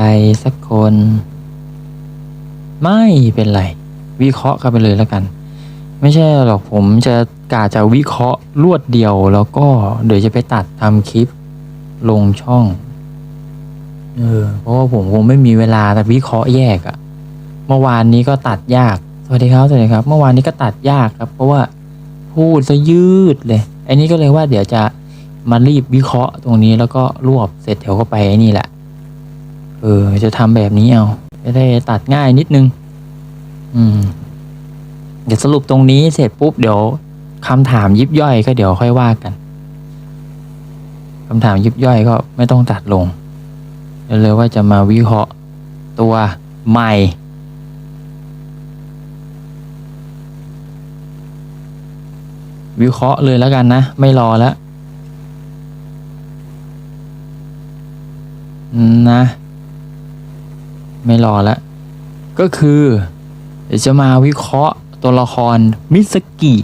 รสักคน ไม่เป็นไร วิเคราะห์กันไปเลยแล้วกัน ไม่ใช่หรอกผมจะกาจะวิเคราะห์รวดเดียวแล้วก็เดี๋ยวจะไปตัดทำคลิปลงช่อง เออ เพราะว่าผมคงไม่มีเวลาแต่วิเคราะห์แยกอะเมื่อวานนี้ก็ตัดยาก สวัสดีครับ สวัสดีครับ เมื่อวานนี้ก็ตัดยากครับ เพราะว่าพูดซะยืดเลย อันนี้ก็เลยว่าเดี๋ยวจะมารีบวิเคราะห์ตรงนี้แล้วก็รวบเสร็จเดี๋ยวก็ไปไอ้นี่แหละ เออ จะทำแบบนี้เอาจะได้ตัดง่ายนิดนึง อืม เดี๋ยวสรุปตรงนี้เสร็จปุ๊บเดี๋ยวคำถามยิบย่อยก็เดี๋ยวค่อยว่ากันคำถามยิบย่อยก็ไม่ต้องตัดลงเดี๋ยวเลยว่าจะมาวิเคราะห์ตัวใหม่ วิเคราะห์เลยแล้วกันนะ ไม่รอแล้วนะ ไม่รอแล้วก็คือเดี๋ยวจะมาวิเคราะห์ตัวละครมิสกิ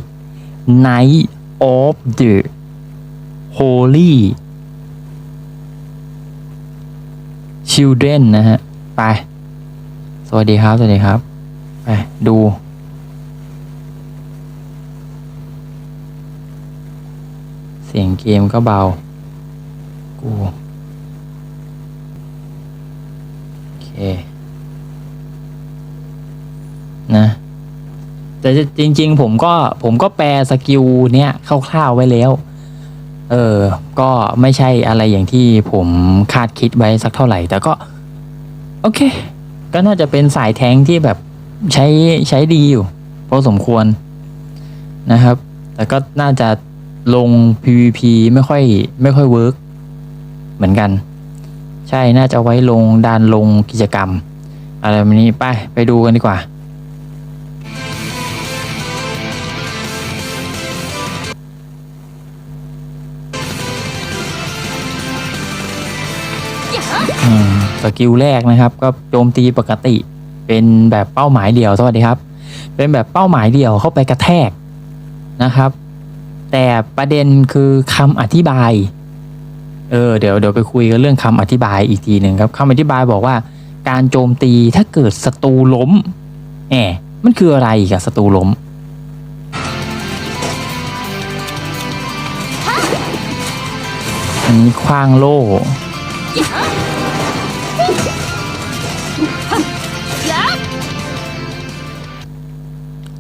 Night of the Holy Children นะฮะ ไป สวัสดีครับ สวัสดีครับ ไป ดู เสียงเกมก็เบา กู โอเค นะ แต่จริง ๆ ผมก็ ผมก็แปลสกิลเนี้ยคร่าวๆไว้แล้ว เออ ก็ไม่ใช่อะไรอย่างที่ผมคาดคิดไว้สักเท่าไหร่ แต่ก็ โอเค ก็น่าจะเป็นสายแทงที่แบบใช้ใช้ดีอยู่พอสมควรนะครับ แต่ก็น่าจะลง PVP ไม่ค่อยไม่ค่อยเวิร์กเหมือนกัน ช่น่าจะไว้ลงดานลงกิจกรรม อะไรแบบนี้ไปไปดูกันดีกว่า สกิลแรกนะครับ ก็โจมตีปกติเป็นแบบเป้าหมายเดี่ยวสวัสดีครับ เป็นแบบเป้าหมายเดี่ยวเข้าไปกระแทกนะครับ แต่ประเด็นคือคำอธิบาย เออเดี๋ยวเดี๋ยวไปคุยกันเรื่องคำอธิบายอีกทีหนึ่งครับคำอธิบายบอกว่า การโจมตีถ้าเกิดศัตรูล้มแหมมันคืออะไรกับศัตรูล้มอันนี้คว้างโล่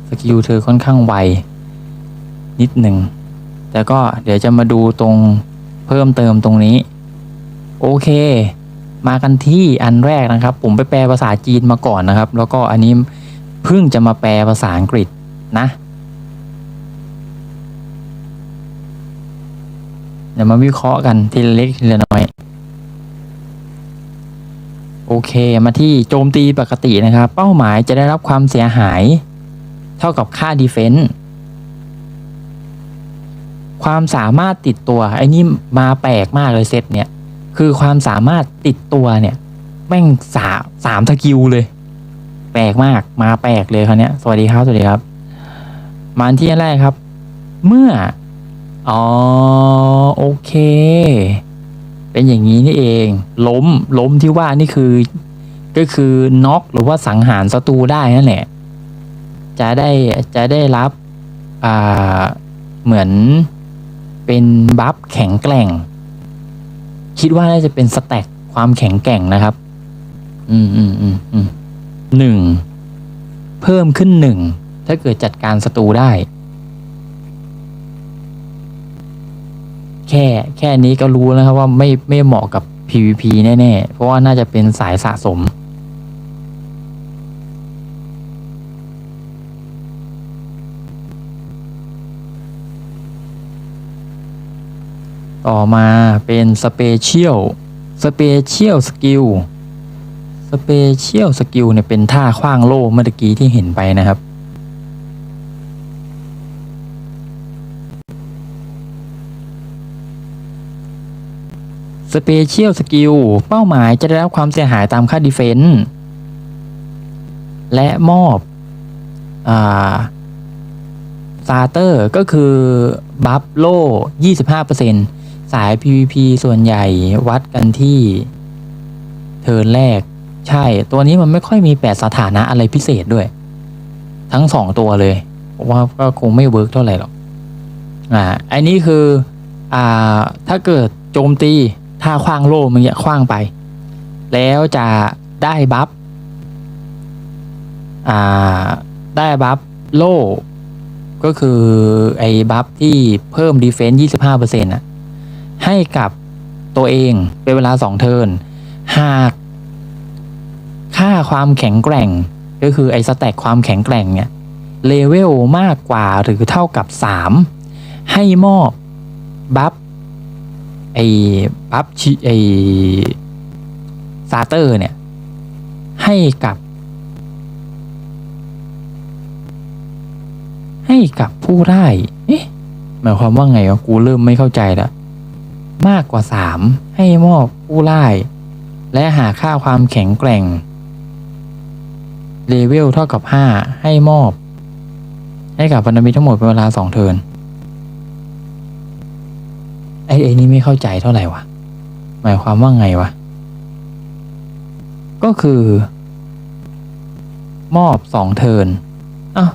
สกิลเธอค่อนข้างไวนิดหนึ่งแต่ก็เดี๋ยวจะมาดูตรง เพิ่มเติมตรงนี้ โอเค มากันที่อันแรกนะครับ ผมไปแปลภาษาจีนมาก่อนนะครับ แล้วก็อันนี้เพิ่งจะมาแปลภาษาอังกฤษนะเดี๋ยวมาวิเคราะห์กันทีละเล็กทีละน้อย โอเคมาที่โจมตีปกตินะครับ เป้าหมายจะได้รับความเสียหาย เท่ากับค่าดีเฟนต์ ความสามารถติดตัวไอ้นี่มาแปลกมากเลยเซตเนี่ย คือความสามารถติดตัวเนี่ย แม่งสาสามสกิลเลย แปลกมากมาแปลกเลยคราวเนี้ยสวัสดีครับสวัสดีครับ มาที่แรกครับ เมื่อ อ๋อ โอเค เป็นอย่างนี้นี่เอง ล้มล้มที่ว่านี่คือ ก็คือน็อกหรือว่าสังหารศัตรูได้นั่นแหละจะได้จะได้รับ อ่า เหมือน เป็นบัฟแข็งแกร่ง คิดว่าน่าจะเป็นสแต็กความแข็งแกร่งนะครับ อืมอืมอืมอืมหนึ่งเพิ่มขึ้นหนึ่งถ้าเกิดจัดการศัตรูได้ แค่แค่นี้ก็รู้แล้วครับว่าไม่ไม่เหมาะกับ PVP แน่ ๆ เพราะว่าน่าจะเป็นสายสะสม ต่อมาเป็นสเปเชียลสเปเชียลสกิลสเปเชียลสกิลเนี่ยเป็นท่าคว้างโล่เมื่อกี้ที่เห็นไปนะครับ สเปเชียลสกิลเป้าหมายจะได้รับความเสียหายตามค่าดีเฟนต์และมอบอ่าซาเตอร์ก็คือ บัฟโล่25% สาย PVP ส่วนใหญ่วัดกันที่ เทิร์นแรก ใช่ ตัวนี้มันไม่ค่อยมีแปดสถานะอะไรพิเศษด้วย ทั้งสองตัวเลยผมว่าก็คงไม่เวิร์กเท่าไหร่หรอก อ่าอันนี้คือ อ่า ถ้าเกิดโจมตี ถ้าคว้างโล่มันเงี้ยคว้างไป แล้วจะได้บัฟ อ่า ได้บัฟโล่ ก็คือไอ้บัฟที่เพิ่มดีเฟนซ์25%น่ะ ให้กับตัวเองเป็นเวลาสองเทิร์นหากค่าความแข็งแกร่ง ก็คือไอ้สแต็กความแข็งแกร่งเนี่ยเลเวลมากกว่าหรือเท่ากับ 3 ให้มอบบัฟไอ้บัฟชิไอ้ซาเตอร์เนี่ย ให้กับ ให้กับผู้ได้เอ๊ะหมายความว่าไงวะกูเริ่มไม่เข้าใจแล้ว มากกว่า 3 ให้มอบผู้ไล่และหาค่าความแข็งแกร่งเลเวลเท่ากับ 5 ให้มอบ ให้กับพันธมิตรทั้งหมดเป็นเวลา 2 เทิร์นไอ้ไอ้นี่ไม่เข้าใจเท่าไหร่วะ หมายความว่าไงวะ ก็คือ มอบ 2 เทิร์นอ้าว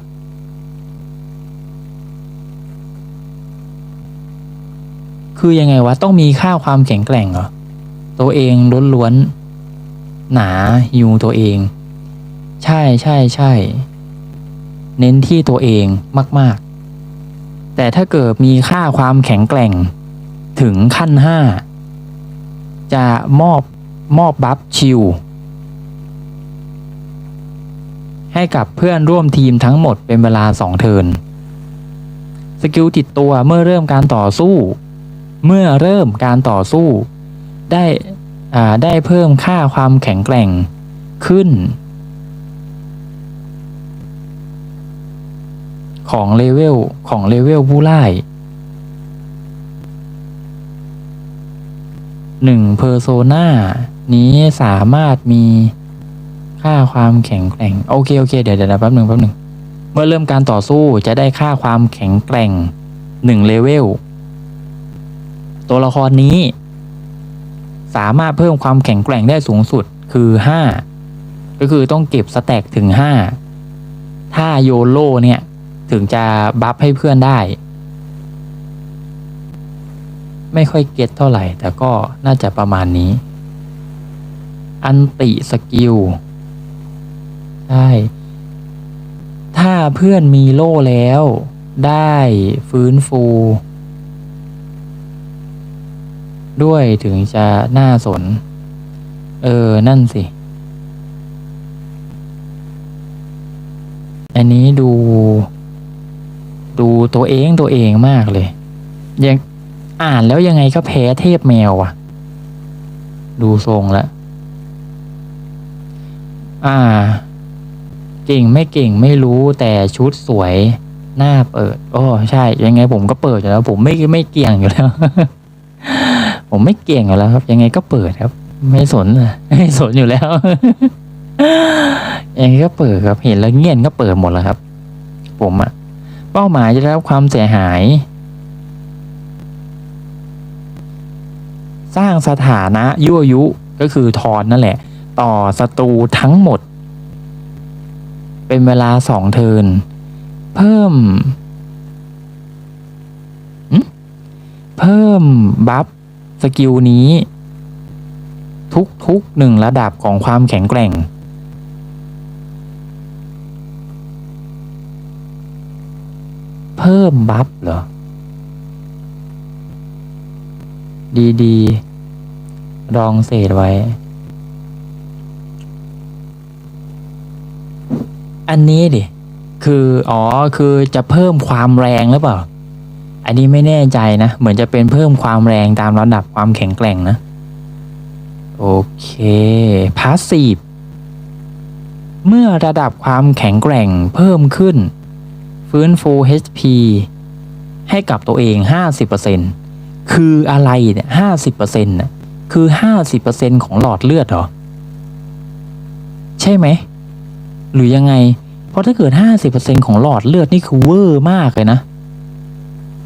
คือยังไงวะต้องมีค่าความแข็งแกร่งเหรอตัวเองล้นล้วนหนาฮิวตัวเอง ใช่ใช่ใช่เน้นที่ตัวเองมาก ๆ แต่ถ้าเกิดมีค่าความแข็งแกร่ง ถึงขั้นห้าจะมอบมอบบัฟชิลให้กับเพื่อนร่วมทีมทั้งหมดเป็นเวลาสองเทิร์น สกิลติดตัวเมื่อเริ่มการต่อสู้ เมื่อเริ่มการต่อสู้ ได้ได้เพิ่มค่าความแข็งแกร่งขึ้น ของเลเวลของเลเวลผู้ไล่หนึ่งเพอร์โซนานี้สามารถมีค่าความแข็งแกร่ง โอเค โอเค เดี๋ยวเดี๋ยวแป๊บหนึ่งแป๊บหนึ่งเมื่อเริ่มการต่อสู้จะได้ค่าความแข็งแกร่งหนึ่งเลเวล ตัวละครนี้ สามารถเพิ่มความแข็งแกร่งได้สูงสุดคือ5ก็คือต้องเก็บสแต็กถึง5ถ้าโยโลเนี่ย ถึงจะบัฟให้เพื่อนได้ ไม่ค่อยเก็ตเท่าไหร่ แต่ก็น่าจะประมาณนี้ อันติสกิลใช่ถ้าเพื่อนมีโล่แล้ว ได้ฟื้นฟู ด้วยถึงจะน่าสน เออ นั่นสิ อันนี้ดู ดูตัวเองตัวเองมากเลย ยังอ่านแล้วยังไงก็แพ้เทพแมวอะดูทรงแล้วอ่า เก่งไม่เก่งไม่รู้แต่ชุดสวยหน้าเปิด โอ้ ใช่ ยังไงผมก็เปิดอยู่แล้ว ผมไม่ไม่เกี่ยงอยู่แล้ว ผมไม่เก่งอยู่แล้วครับ ยังไงก็เปิดครับ ไม่สนอะไม่สนอยู่แล้ว ยังไงก็เปิดครับ เห็นแล้วเงียนก็เปิดหมดแล้วครับ ผมอะเป้าหมายจะได้รับความเสียหาย สร้างสถานะยั่วยุก็คือทอนนั่นแหละ ต่อศัตรูทั้งหมด เป็นเวลาสองเทิน เพิ่ม เพิ่มบัฟ สกิลนี้ ทุกทุกหนึ่งระดับของความแข็งแกร่ง เพิ่มบัฟเหรอ ดีๆ รองเศษไว้ อันนี้ดิ คือ อ๋อ คือจะเพิ่มความแรงหรือเปล่า อันนี้ไม่แน่ใจนะ เหมือนจะเป็นเพิ่มความแรงตามระดับความแข็งแกร่งนะ โอเค พาสซีฟ เมื่อระดับความแข็งแกร่งเพิ่มขึ้น ฟื้นฟู HP ให้กับตัวเอง 50%คืออะไรเนี่ย50%น่ะคือ50%ของหลอดเลือดเหรอ ใช่ไหม หรือยังไง เพราะถ้าเกิด50%ของหลอดเลือดนี่คือเวอร์มากเลยนะ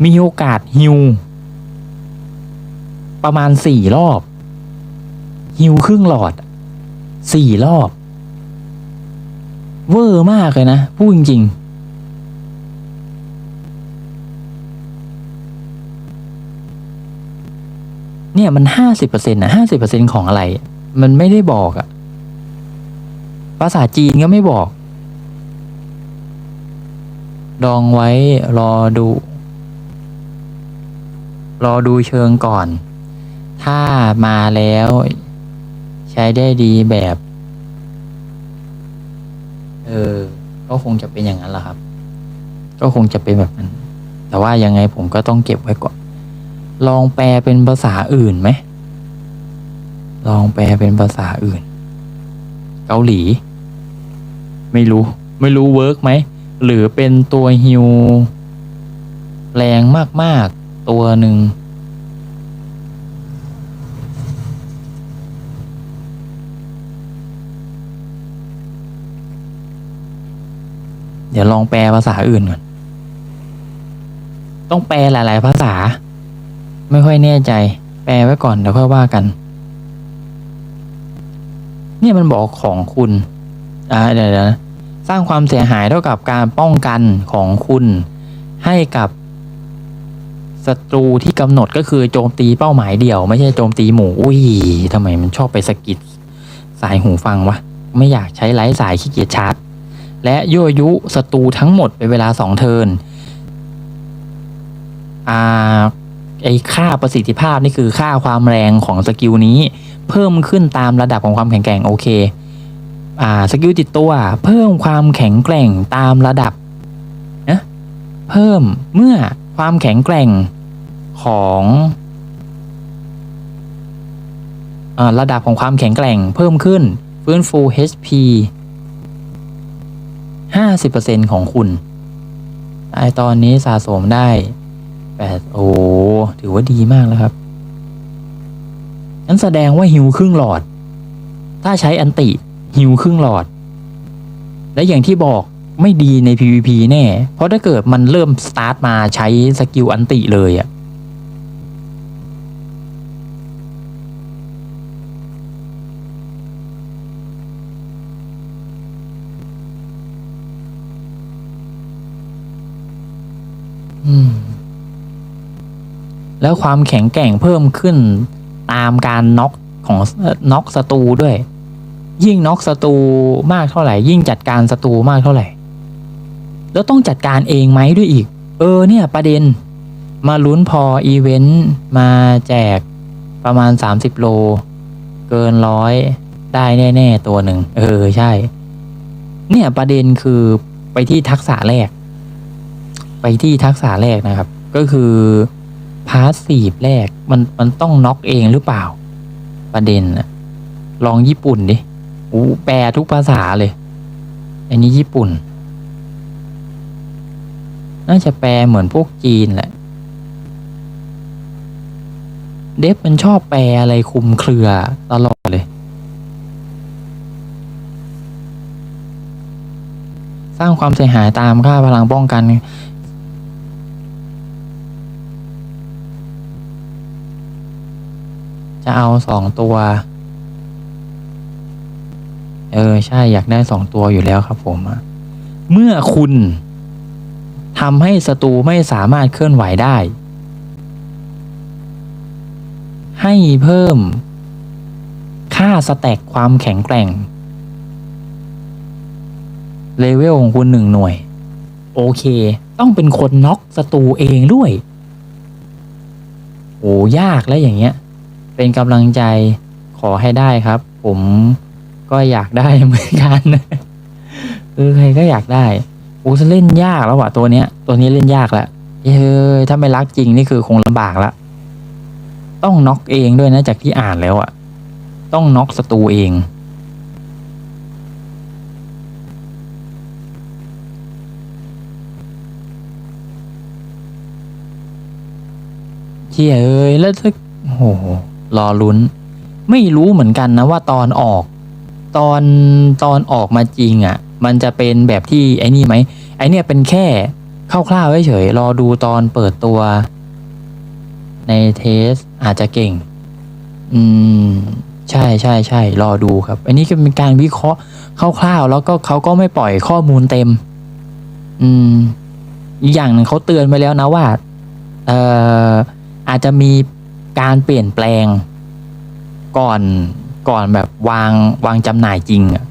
มีโอกาสฮิวประมาณสี่รอบ ฮิวครึ่งหลอดสี่รอบ เวอร์มากเลยนะ พูดจริงๆเนี่ยมันห้าสิบเปอร์เซ็นต์นะห้าสิบเปอร์เซ็นต์ของอะไร มันไม่ได้บอกอะภาษาจีนก็ไม่บอก ดองไว้รอดู รอดูเชิงก่อน ถ้ามาแล้ว ใช้ได้ดีแบบ เออ ก็คงจะเป็นอย่างนั้นแหละครับ ก็คงจะเป็นแบบนั้น แต่ว่ายังไงผมก็ต้องเก็บไว้ก่อน ลองแปลเป็นภาษาอื่นไหม ลองแปลเป็นภาษาอื่น เกาหลี ไม่รู้ ไม่รู้เวิร์กไหม หรือเป็นตัวฮิวแรงมาก ๆ ตัวหนึ่ง เดี๋ยวลองแปลภาษาอื่นก่อน ต้องแปลหลาย ๆ ภาษา ไม่ค่อยแน่ใจ แปลไว้ก่อนเดี๋ยวค่อยว่ากัน เนี่ยมันบอกของคุณ อ่าเดี๋ยวนะสร้างความเสียหายเท่ากับการป้องกันของคุณให้กับ ศัตรูที่กำหนดก็คือโจมตีเป้าหมายเดียว ไม่ใช่โจมตีหมู่อุ้ยทำไมมันชอบไปสะกิดสายหูฟังวะไม่อยากใช้ไร้สายขี้เกียจชาร์จ และยั่วยุศัตรูทั้งหมดเป็นเวลาสองเทิร์นอ่าไอค่าประสิทธิภาพนี่คือค่าความแรงของสกิลนี้ เพิ่มขึ้นตามระดับของความแข็งแกร่งโอเคอ่าสกิลติดตัว เพิ่มความแข็งแกร่งตามระดับนะเพิ่มเมื่อความแข็งแกร่ง ของอระดับของความแข็งแกร่งเพิ่มขึ้น ฟื้นฟู HP 50%ของคุณ ไอตอนนี้สะสมได้แปดโอ้ถือว่าดีมากแล้วครับนั้นแสดงว่าฮิวครึ่งหลอด ถ้าใช้อันติฮิวครึ่งหลอด และอย่างที่บอกไม่ดีใน PVP แน่ เพราะถ้าเกิดมันเริ่มสตาร์ทมาใช้สกิลอันติเลยอะ แล้วความแข็งแกร่งเพิ่มขึ้นตามการน็อกของน็อกศัตรูด้วย ยิ่งน็อกศัตรูมากเท่าไหร่ ยิ่งจัดการศัตรูมากเท่าไหร่ แล้วต้องจัดการเองไหมด้วยอีก เออเนี่ย ประเด็น มาลุ้นพออีเวนต์มาแจกประมาณ 30 โล เกินร้อยได้แน่ ๆ ตัวหนึ่ง เออ ใช่ เนี่ยประเด็นคือไปที่ทักษะแรก ไปที่ทักษะแรกนะครับ ก็คือพาสซีฟแรกมันมันต้องน็อกเองหรือเปล่า ประเด็นอะลองญี่ปุ่นดิอู้แปลทุกภาษาเลย อันนี้ญี่ปุ่น น่าจะแปลเหมือนพวกจีนแหละ เดฟมันชอบแปลอะไรคุมเครือตลอดเลย สร้างความเสียหายตามค่าพลังป้องกัน จะเอาสองตัว เออ ใช่อยากได้สองตัวอยู่แล้วครับผม เมื่อคุณทำให้ศัตรูไม่สามารถเคลื่อนไหวได้ ให้เพิ่ม ค่าสแต็กความแข็งแกร่ง เลเวลของคุณหนึ่งหน่วย โอเค ต้องเป็นคนน็อกศัตรูเองด้วย โอ้ยากแล้วอย่างเงี้ย เป็นกำลังใจขอให้ได้ครับ ผมก็อยากได้เหมือนกันเออใครก็อยากได้โอ้จะเล่นยากแล้วว่ะตัวเนี้ย ตัวนี้เล่นยากแล้วเฮ้ยถ้าไม่รักจริงนี่คือคงลำบากละต้องน็อกเองด้วยนะจากที่อ่านแล้วอะต้องน็อกศัตรูเองเชี่ยเอ้ยแล้วถ้าโอ้ รอลุ้น ไม่รู้เหมือนกันนะว่าตอนออก ตอนตอนออกมาจริงอะ่ะ มันจะเป็นแบบที่ไอ้นี่ไหมไอ้เนี่ยเป็นแค่คร่าวๆเฉยๆรอดูตอนเปิดตัว ในเทสอาจจะเก่ง อืม ใช่ใช่ใช่รอดูครับ อันนี้ก็เป็นการวิเคราะห์คร่าวๆ แล้วก็เขาก็ไม่ปล่อยข้อมูลเต็ม อืมอีกอย่างหนึ่งเขาเตือนไปแล้วนะว่า เอ่ออาจจะมี การเปลี่ยนแปลงก่อนก่อนแบบวางวางจำหน่ายจริงอะ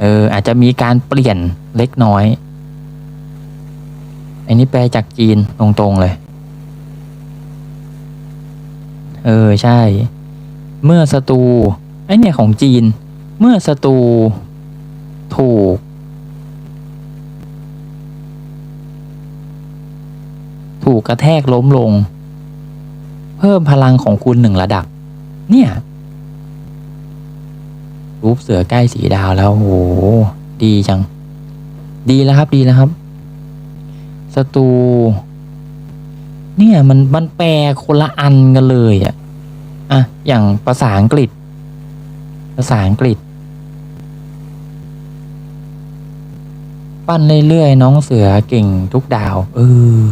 เอออาจจะมีการเปลี่ยนเล็กน้อย อันนี้แปลจากจีนตรงๆเลย เออใช่ เมื่อศัตรูไอเนี่ยของจีน เมื่อศัตรูถูก ถูกกระแทกล้มลง พิ่มพลังของคุณหนึ่งระดับ เนี่ยรูปเสือใกล้สีดาวแล้วโหดีจัง ดีแล้วครับดีแล้วครับศัตรูเนี่ยมันมันแปลคนละอันกันเลยอะอะอย่างภาษาอังกฤษ ภาษาอังกฤษ ปั้นเรื่อยๆน้องเสือเก่งทุกดาว เออ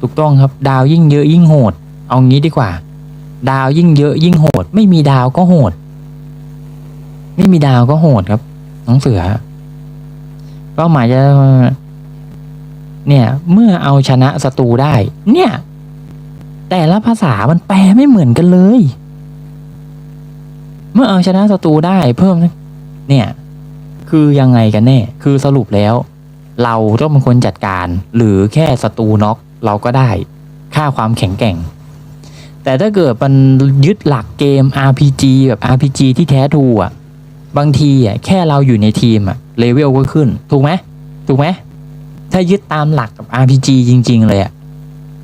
ถูกต้องครับ ดาวยิ่งเยอะยิ่งโหด เอางี้ดีกว่า ดาวยิ่งเยอะยิ่งโหด ไม่มีดาวก็โหด ไม่มีดาวก็โหดครับ น้องเสือเป้าหมายจะ เนี่ย เมื่อเอาชนะศัตรูได้ เนี่ย แต่ละภาษามันแปลไม่เหมือนกันเลย เมื่อเอาชนะศัตรูได้เพิ่ม เนี่ย คือยังไงกันแน่ คือสรุปแล้ว เราต้องเป็นคนจัดการ หรือแค่ศัตรูน็อกเราก็ได้ ค่าความแข็งแกร่ง แต่ถ้าเกิดมันยึดหลักเกม RPG แบบ RPG ที่แท้ทูอะบางทีอะแค่เราอยู่ในทีมอะเลเวลก็ขึ้น ถูกไหมถูกไหมถ้ายึดตามหลักกับ RPG จริง ๆ เลยอะ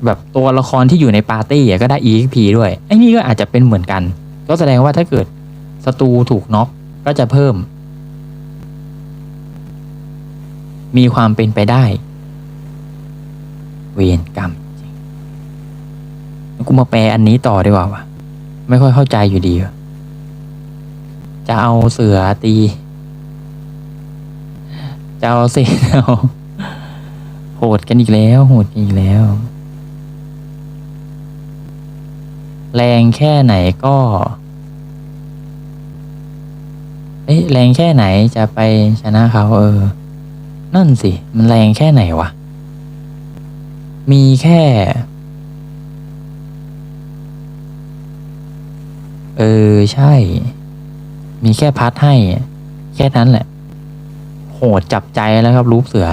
แบบตัวละครที่อยู่ในปาร์ตี้อะก็ได้ EXP ด้วย ไอ้นี่ก็อาจจะเป็นเหมือนกัน ก็แสดงว่าถ้าเกิดศัตรูถูกน็อกก็จะเพิ่ม มีความเป็นไปได้ เวรกรรม กูมาแปลอันนี้ต่อดีกว่าวะไม่ค่อยเข้าใจอยู่ดีจะเอาเสือตี จะเอาเศษเอาโหดกันอีกแล้ว โหดกันอีกแล้ว แรงแค่ไหนก็เอ๊ะแรงแค่ไหนจะไปชนะเขาเออ นั่นสิ มันแรงแค่ไหนวะ มีแค่ เออใช่ มีแค่พัดให้ แค่นั้นแหละ โหดจับใจแล้วครับรูปเสือ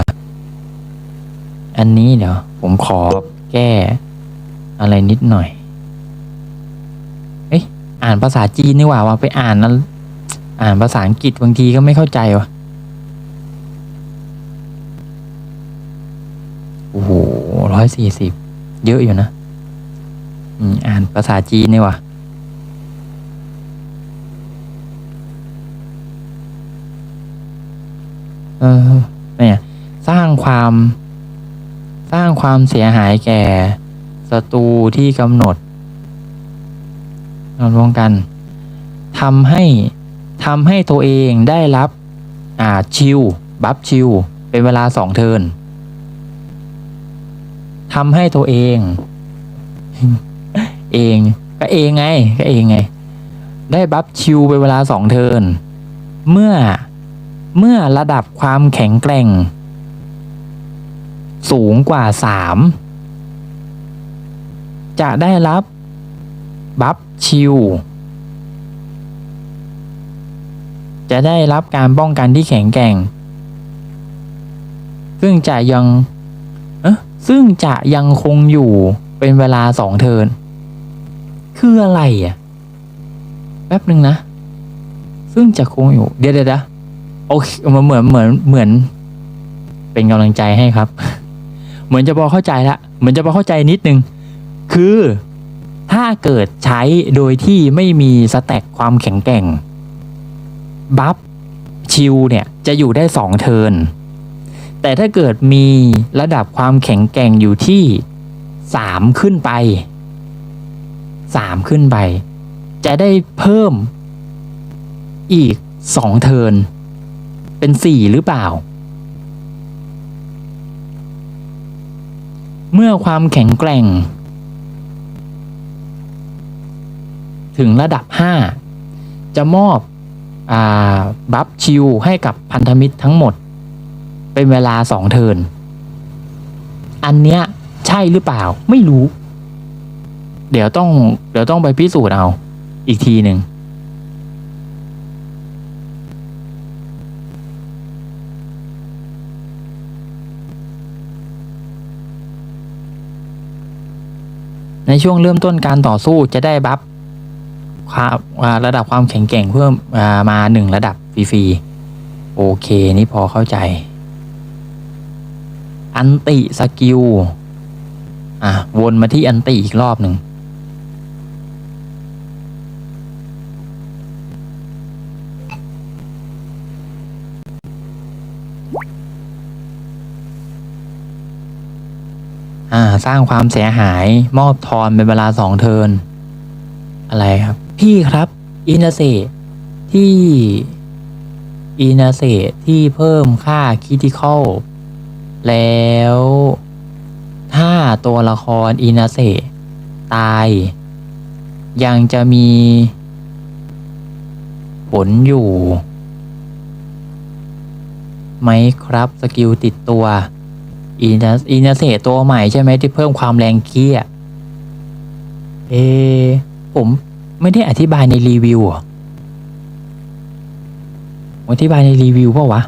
อันนี้เดี๋ยว ผมขอแก้อะไรนิดหน่อย เอ้ยอ่านภาษาจีนนี่หว่าว่าไปอ่านนั้นอ่านภาษาอังกฤษบางทีก็ไม่เข้าใจวะโอ้โหร้อยสี่สิบ เยอะอยู่นะ อืม อ่านภาษาจีนนี่หว่ะ เออเนี่ยสร้างความ สร้างความเสียหายแก่ศัตรูที่กำหนดรวมกันทำให้ทำให้ตัวเองได้รับ อ่าชิลบัฟชิลเป็นเวลาสองเทินทำให้ตัวเอง เองก็เองไง ก็เองไง ได้บัฟชิลเป็นเวลาสองเทินเมื่อ เมื่อระดับความแข็งแกร่ง สูงกว่าสามจะได้รับบัฟชิลจะได้รับการป้องกันที่แข็งแกร่ง ซึ่งจะยังเอะซึ่งจะยังคงอยู่เป็นเวลาสองเทิน คืออะไรอะ แป๊บหนึ่งนะ ซึ่งจะคงอยู่ เดี๋ยวเดี๋ยวเดี๋ยว โอเคมันเหมือนเหมือนเหมือน เป็นกำลังใจให้ครับ เหมือนจะพอเข้าใจละเหมือนจะพอเข้าใจนิดนึง คือถ้าเกิดใช้โดยที่ไม่มีสแต็กความแข็งแกร่ง บัฟชิลเนี่ย จะอยู่ได้สองเทิร์นแต่ถ้าเกิดมีระดับความแข็งแกร่งอยู่ที่สามขึ้นไปสามขึ้นไป จะได้เพิ่มอีกสองเทิร์น เป็นสี่หรือเปล่า เมื่อความแข็งแกร่ง ถึงระดับห้าจะมอบอบัฟชิลให้กับพันธมิตรทั้งหมด เป็นเวลาสองเทินอันเนี้ยใช่หรือเปล่าไม่รู้ เดี๋ยวต้องเดี๋ยวต้องไปพิสูจน์เอาอีกทีหนึ่ง ในช่วงเริ่มต้นการต่อสู้จะได้บัฟความระดับความแข็งแกร่งเพิ่มมาหนึ่งระดับฟรีๆโอเค นี่พอเข้าใจ อันติสกิลอะวนมาที่อันติอีกรอบหนึ่ง สร้างความเสียหาย มอบทอนเป็นเวลาสองเทินอะไรครับ พี่ครับ อินาเซที่อินาเซที่เพิ่มค่าคิติคอลแล้ว ถ้าตัวละครอินาเซตาย ยังจะมี ผลอยู่ ไหมครับ สกิลติดตัว อีนาอีนาเซตัวใหม่ใช่ไหมที่เพิ่มความแรงเกียร์เอ ผมไม่ได้อธิบายในรีวิวอผมอธิบายในรีวิวเปล่าวะ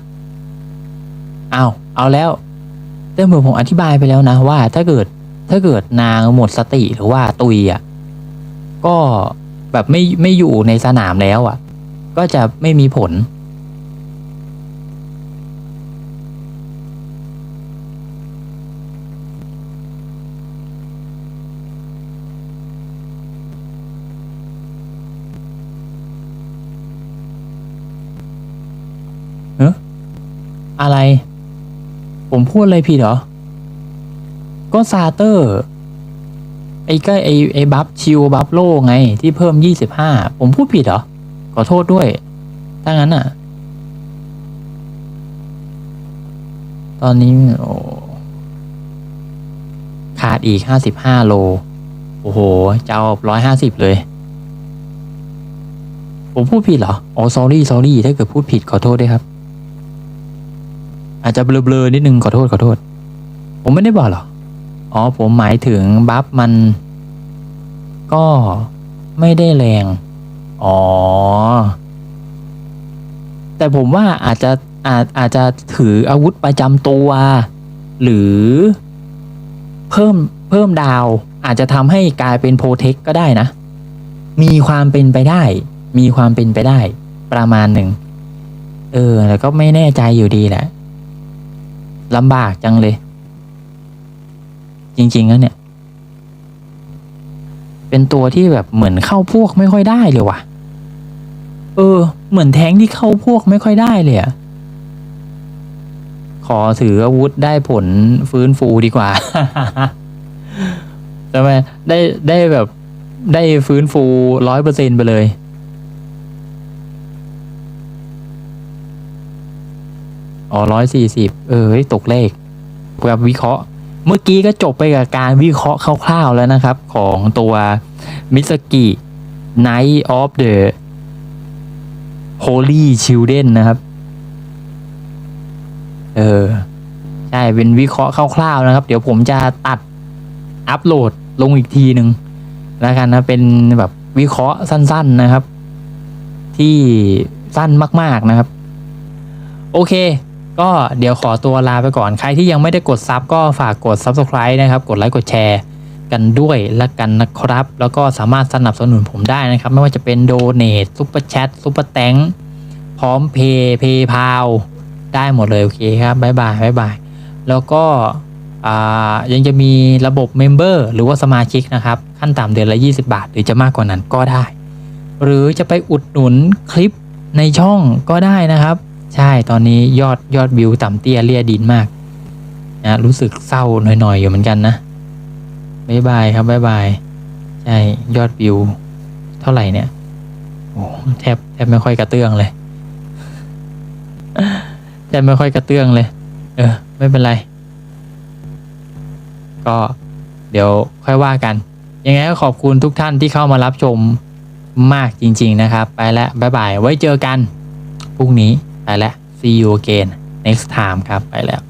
เอาเอาแล้วแต่เหมือนผมอธิบายไปแล้วนะว่า ถ้าเกิดถ้าเกิดนางหมดสติหรือว่าตุยอะก็แบบไม่ไม่อยู่ในสนามแล้วอะ ก็จะไม่มีผล อะไร ผมพูดอะไรผิดเหรอ ก็ซาเตอร์ ไอ้ก็ไอ้ไอ้บัฟชิวบัฟโลไง ที่เพิ่มยี่สิบห้าผมพูดผิดเหรอ ขอโทษด้วย ถ้างั้นอะ ตอนนี้โอ้ขาดอีกห้าสิบห้าโล โอ้โหจะเอาร้อยห้าสิบเลย ผมพูดผิดเหรอ อ๋อ sorry sorry ถ้าเกิดพูดผิดขอโทษด้วยครับ อาจจะเบลอๆนิดนึงขอโทษขอโทษ ผมไม่ได้บอกหรอ อ๋อผมหมายถึงบัฟมัน ก็ไม่ได้แรง อ๋อ แต่ผมว่าอาจจะอาจอาจจะถืออาวุธประจำตัว หรือเพิ่มเพิ่มดาวอาจจะทำให้กลายเป็นโปรเทคก็ได้นะ มีความเป็นไปได้ มีความเป็นไปได้ ประมาณหนึ่ง เออแต่ก็ไม่แน่ใจอยู่ดีแหละ ลำบากจังเลย จริง ๆ แล้วเนี่ย เป็นตัวที่แบบเหมือนเข้าพวกไม่ค่อยได้เลยว่ะ เออ เหมือนแท้งที่เข้าพวกไม่ค่อยได้เลยอะขอถืออาวุธได้ผลฟื้นฟูดีกว่าใช่ไหมได้ได้แบบได้ฟื้นฟูร้อยเปอร์เซ็นไปเลย อ๋อร้อยสี่สิบเออตกเลขแบบวิเคราะห์ เมื่อกี้ก็จบไปกับการวิเคราะห์คร่าวๆแล้วนะครับ ของตัวมิสกิ Night of the Holy Children นะครับ เออ ใช่ เป็นวิเคราะห์คร่าวๆนะครับ เดี๋ยวผมจะตัดอัปโหลดลงอีกทีหนึ่งแล้วกันนะ เป็นแบบวิเคราะห์สั้น ๆนะครับ ที่สั้นมาก ๆนะครับ โอเค ก็เดี๋ยวขอตัวลาไปก่อน ใครที่ยังไม่ได้กดซับก็ฝากกด Subscribe นะครับ กดไลค์กดแชร์กันด้วยละกันนะครับ แล้วก็สามารถสนับสนุนผมได้นะครับ ไม่ว่าจะเป็นโดเน a t ซุปเปอร์แชทซุปเปอร์แตงพร้อมเพย์เพย์พาวได้หมดเลย โอเคครับบายบายบายบายแล้วก็ยังจะมีระบบเมมเบอร์หรือว่าสมาชิกนะครับ ขั้นต่ำเดือนละ 20 บาท หรือจะมากกว่านั้นก็ได้ หรือจะไปอุดหนุนคลิปในช่องก็ได้นะครับ ใช่ตอนนี้ยอดยอดวิวต่ำเตี้ยเลี่ยดินมากนะรู้สึกเศร้าหน่อยๆอยู่เหมือนกันนะบายบายครับบายบายใช่ยอดวิว เท่าไหร่เนี่ยโอ้แทบแทบไม่ค่อยกระเตื้องเลยแทบไม่ค่อยกระเตื้องเลย เออ ไม่เป็นไร ก็เดี๋ยวค่อยว่ากัน ยังไงก็ขอบคุณทุกท่านที่เข้ามารับชมมากจริง ๆ นะครับ ไปแล้วบายบาย ไว้เจอกันพรุ่งนี้ ไปแล้ว see you again next time ครับ ไปแล้ว